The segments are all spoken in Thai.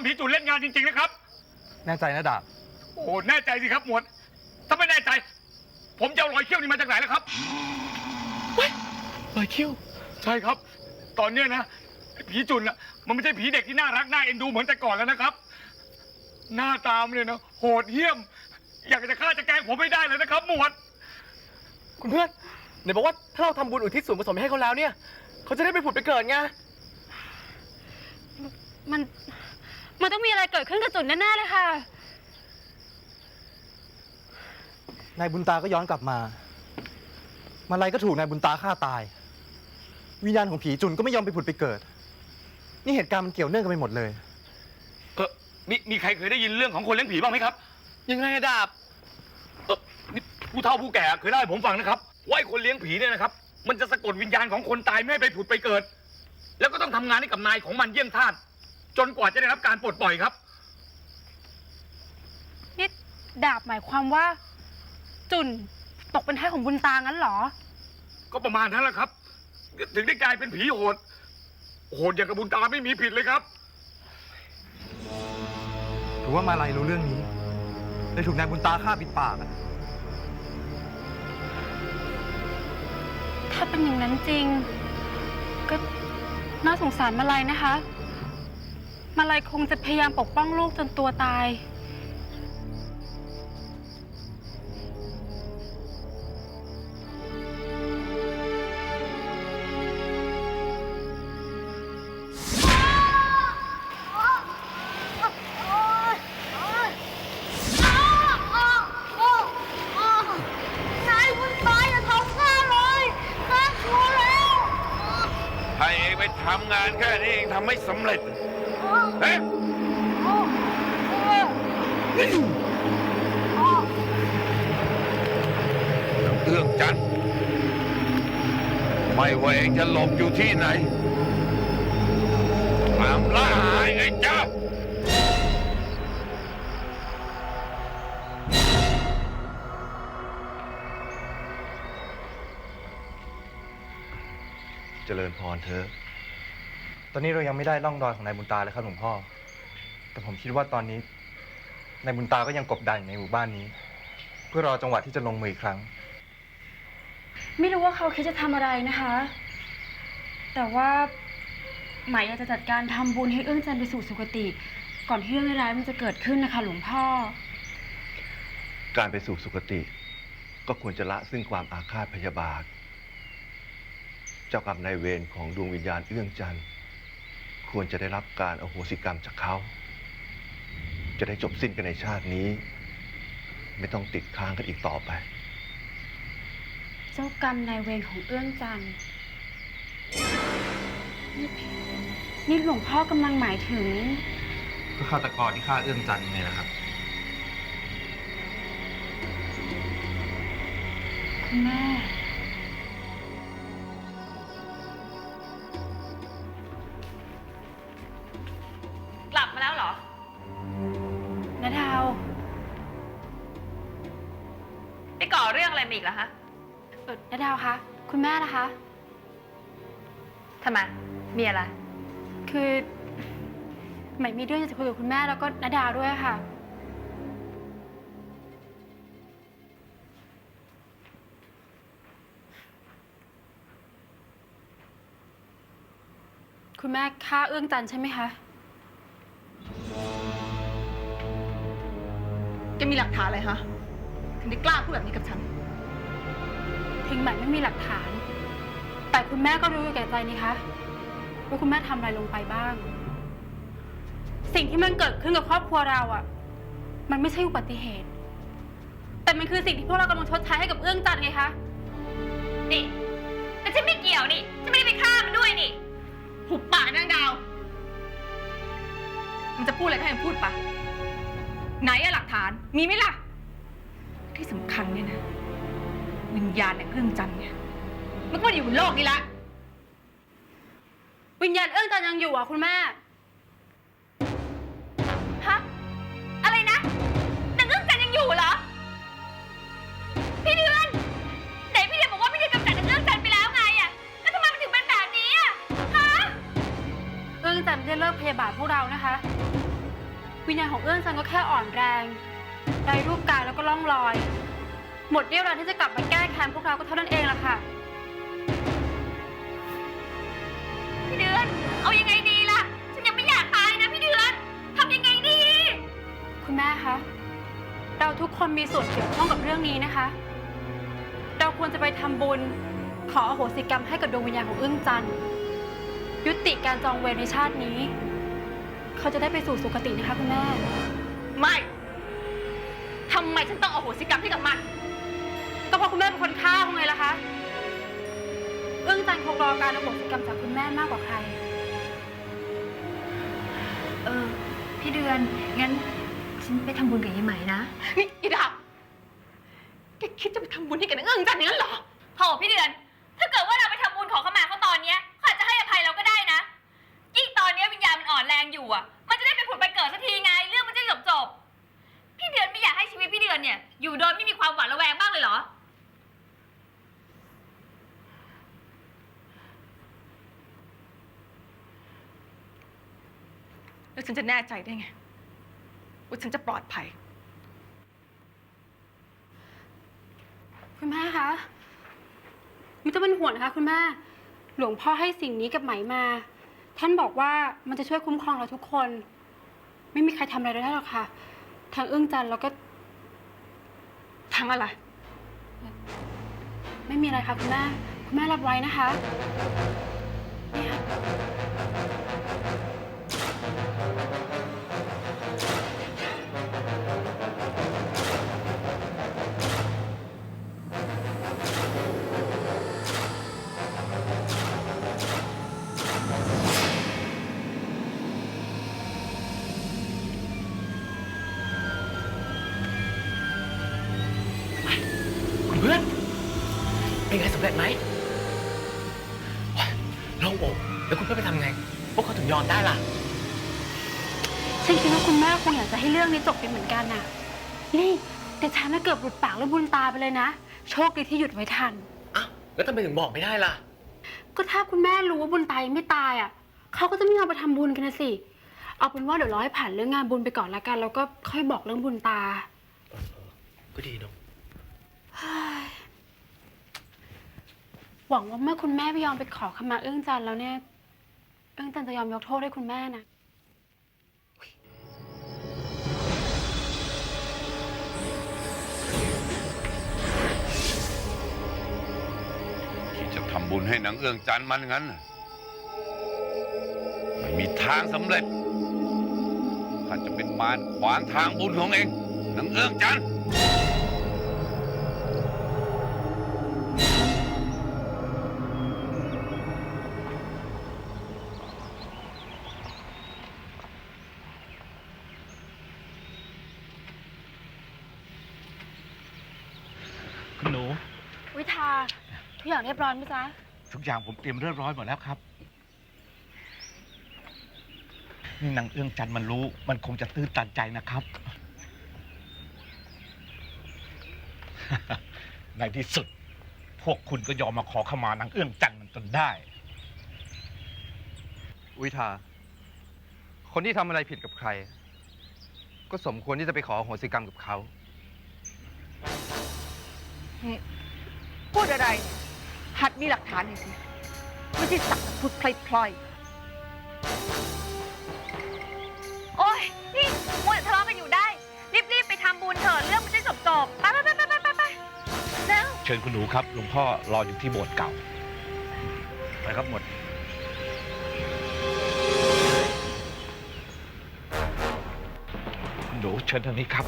นผีจุนเล่นงานจริงๆนะครับ แน่ใจนะดาบ โอ้แน่ใจสิครับหมวด ถ้าไม่แน่ใจ ผมจะเอารอยเขี้ยวนี่มาจากไหนล่ะครับรอยคิ้วใช่ครับ ตอนเนี้ยนะไอ้ผีจุนอะมันไม่ใช่ผีเด็กที่น่ารักน่าเอ็นดูเหมือนแต่ก่อนแล้วนะครับ หน้าตามนเลยนะโหดเหี้ยม อยากจะฆ่าจะแกล้งผมไม่ได้เลยนะครับหมวด คุณเพื่อนไหนบอกว่าถ้าเราทำบุญอุทิศส่วนกุศลให้เขาแล้วเนี่ย เขาจะได้ไปผุดไปเกิดไง มัน มันต้องมีอะไรเกิดขึ้นกับจุนแน่ๆเลยค่ะ นายบุญตาก็ย้อนกลับมา มาลัยก็ถูกนายบุญตาฆ่าตาย วิญญาณของผีจุนก็ไม่ยอมไปผุดไปเกิด นี่เหตุการณ์มันเกี่ยวเนื่องกันไปหมดเลย เออมีมีใครเคยได้ยินเรื่องของคนเลี้ยงผีบ้างไหมครับ ยังไงอะดาบเออนี่ผู้เฒ่าผู้แก่เคยเล่าให้ผมฟังนะครับว่าไอ้คนเลี้ยงผีเนี่ยนะครับ มันจะสะกดวิญญาณของคนตายไม่ให้ไปผุดไปเกิด แล้วก็ต้องทำงานให้กับนายของมันเยี่ยงทาส จนกว่าจะได้รับการปลดปล่อยครับ นี่ดาบหมายความว่า จุนตกเป็นท้ายของบุญตางั้นเหรอ ก็ประมาณนั้นแหละครับ ถึงได้กลายเป็นผีโหด โหดอย่างกระบุญตาไม่มีผิดเลยครับถือว่ามาลัยรู้เรื่องนี้เลยถูกนายบุญตาฆ่าปิดปากอะถ้าเป็นอย่างนั้นจริง ก็น่าสงสารมาลัยนะคะ มาลัยคงจะพยายามปกป้องลูกจนตัวตาย นายคุณตายอย่าทำข้าเลยข้ากลัวแล้ว ถ้าเองไปทำงานแค่นี้เองทำไม่สำเร็จ เฮ้ยเอื้องจันไม่ว่าเองจะหลบอยู่ที่ไหนตามล่าหาไอ้เจ้าเจริญพรเธอ ตอนนี้เรายังไม่ได้ร่องรอยของนายบุญตาเลยครับหลวงพ่อ แต่ผมคิดว่าตอนนี้นายบุญตาก็ยังกบดานอยู่ในหมู่บ้านนี้ เพื่อรอจังหวะที่จะลงมืออีกครั้ง ไม่รู้ว่าเขาคิดจะทำอะไรนะคะ แต่ว่าหมายอยากจะจัดการทำบุญให้เอื้องจันทร์ไปสู่สุคติ ก่อนที่เรื่องร้ายๆมันจะเกิดขึ้นนะคะ หลวงพ่อ การไปสู่สุคติ ก็ควรจะละซึ่งความอาฆาตพยาบาท เจ้ากรรมนายเวรของดวงวิญญาณเอื้องจันทร์ ควรจะได้รับการอโหสิกรรมจากเขา จะได้จบสิ้นกันในชาตินี้ ไม่ต้องติดค้างกันอีกต่อไป เจ้ากรรมนายเวรของเอื้องจันทร์นี่นี่หลวงพ่อกำลังหมายถึง ก็ฆาตกรที่ฆ่าเอื้องจันทร์ไงนะครับ คุณแม่ ก่อเรื่องอะไรมาอีกแล้วฮะเออนาดาวคะคุณแม่นะคะ ทำไม มีอะไร คือใหม่มีเรื่องจะคุยกับคุณแม่แล้วก็นาดาวด้วยค่ะ คุณแม่ฆ่าเอื้องจันทร์ใช่ไหมคะแกมีหลักฐานอะไรฮะ ถึงได้กล้าพูดแบบนี้กับฉัน ถึงใหม่ไม่มีหลักฐาน แต่คุณแม่ก็รู้อยู่แก่ใจนี่คะว่าคุณแม่ทำอะไรลงไปบ้าง สิ่งที่มันเกิดขึ้นกับครอบครัวเราอะมันไม่ใช่อุบัติเหตุ แต่มันคือสิ่งที่พวกเรากำลังชดใช้ให้กับเอื้องจันทร์ไงคะ นี่แต่ฉันไม่เกี่ยวนี่ ฉันไม่ได้ไปฆ่ามันด้วยนี่ หุบปากนางดาว มันจะพูดอะไรก็ให้มันพูดไป ไหนอะหลักฐาน มีไหมล่ะ ที่สำคัญเนี่ยนะ วิญญาณในเครื่องจันทร์เนี่ยมันก็ไมาอยู่บนโลกนี้ละ วิญญาณเอื้องจันทร์ยังอยู่อะคุณแม่ ฮะ อะไรนะนางเอื้องจันทร์ยังอยู่เหรอ พี่เดือนไหนพี่เดือนบอกว่าพี่เดือนกำจัดนางเอื้องจันทร์ไปแล้วไงอะแล้วทำไมมันถึงเป็นแบบนี้อะฮะ เอื้องจันทร์ไม่ได้เลิกพยาบาทพวกเรานะคะ วิญญาณของเอื้องจันก็แค่อ่อนแรงไร้รูปกายแล้วก็ล่องลอย หมดเรี่ยวแรงที่จะกลับมาแก้แค้นพวกเราก็เท่านั้นเองล่ะค่ะ พี่เดือน เอายังไงดีล่ะ ฉันยังไม่อยากตายนะพี่เดือนทำยังไงดี คุณแม่คะ เราทุกคนมีส่วนเกี่ยวข้องกับเรื่องนี้นะคะ เราควรจะไปทำบุญ ขออโหสิกรรมให้กับดวงวิญญาณของเอื้องจันทร์ยุติการจองเวรในชาตินี้ เขาจะได้ไปสู่สุคตินะคะคุณแม่ ไม่ ทำไมฉันต้องเอาโหสิกรรมให้กับมัน ก็เพราะคุณแม่เป็นคนฆ่าเขาไงล่ะคะ เอื้องจันทร์คงรอการอโหสิกรรมจากคุณแม่มากกว่าใคร เออ พี่เดือน งั้นฉันไปทำบุญกับยายไหมนะ นี่อีดาบแกคิดจะไปทำบุญให้กับนางเอื้องจันทร์อย่างนั้นเหรอ โถพี่เดือน ถ้าเกิดว่าเราไปทำบุญขอขมาเขาตอนเนี้ยเขาอาจจะให้อภัยเราก็ได้นะ ยิ่งตอนเนี้ยวิญญาณมันอ่อนแรงอยู่อะ มันจะได้ไปผุดไปเกิดสักทีไง เรื่องมันจะจบจบๆพี่เดือนไม่อยากให้ชีวิตพี่เดือนเนี่ย อยู่โดยไม่มีความหวาดระแวงบ้างเลยเหรอ แล้ว ฉันจะแน่ใจได้ไง ว่าฉันจะปลอดภัย คุณแม่คะไม่ต้องเป็นห่วงนะคะคุณแม่ หลวงพ่อให้สิ่งนี้กับไหมมา ท่านบอกว่ามันจะช่วยคุ้มครองเราทุกคน ไม่มีใครทำอะไรเราได้หรอกค่ะ ทางเอื้องจันทร์แล้วก็ทั้งอะไร ไม่มีอะไรค่ะคุณแม่ คุณแม่รับไว้นะคะเนี่ยำเร็จไหมโอ๊ยโล่งอกแล้วคุณเพื่อนไปทำไง พวกเขาถึงยอมได้ล่ะ ฉันคิดว่าคุณแม่คงอยากจะให้เรื่องนี้จบไปเหมือนกันน่ะ นี่แต่ฉันน่ะเกือบหลุดปากแล้วบุญตาไปเลยนะ โชคดีที่หยุดไว้ทัน อ้าว แล้วทำไมถึงบอกไม่ได้ล่ะ ก็ถ้าคุณแม่รู้ว่าบุญตายังไม่ตายอะเขาก็จะไม่ยอมไปทำบุญกันนะสิ เอาเป็นว่าเดี๋ยวรอให้ผ่านเรื่องงานบุญไปก่อนละกัน แล้วก็ค่อยบอกเรื่องบุญตา ก็ดีเนาะ หวังว่าเมื่อคุณแม่ไปยอมไปขอขมาเอื้องจันทร์แล้วเนี่ย เอื้องจันทร์จะยอมยกโทษให้คุณแม่นะที่จะทำบุญให้นางเอื้องจันทร์มันงั้นน่ะไม่มีทางสำเร็จข้าจะเป็นมารขวางทางบุญของเองนางเอื้องจันทร์ ทุกอย่างเรียบร้อยไหมจ๊ะ ทุกอย่างผมเตรียมเรียบร้อยหมดแล้วครับ นี่นางเอื้องจันทร์มันรู้ มันคงจะตื้นตันใจนะครับ ในที่สุด พวกคุณก็ยอมมาขอขมานางเอื้องจันทร์มันจนได้ วิทา คนที่ทำอะไรผิดกับใคร ก็สมควรที่จะไปขออโหสิกรรมกับเขา พูดอะไร หัดมีหลักฐานหน่อยสิไม่ใช่สักแต่พูดพลอยโอ๊ย นี่มัวแต่ทะเลาะกันอยู่ได้ รีบ ๆ ไปทำบุญเถอะเรื่องมันจะจบจบๆไปไปไปไปไปไปเร็ว เชิญคุณหนูครับหลวงพ่อรออยู่ที่โบสถ์เก่า ไปครับหมด คุณหนูเชิญทางนี้ครับ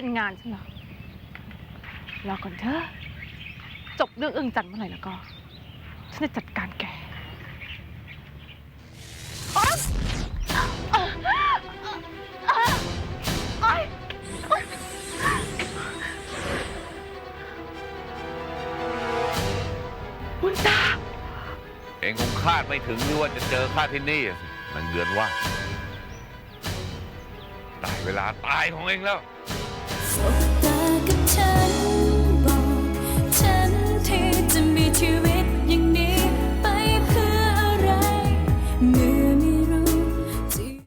ล่นงานฉันเหรอรอก่อนเถอะจบเรื่องเอื้องจันทร์เมื่อไหร่แล้วก็ ฉันจะจัดการแกเองคงคาดไม่ถึงนี่ว่าจะเจอข้าที่นี่อะสินางเดือนว่าได้เวลาตายของเองแล้ว turn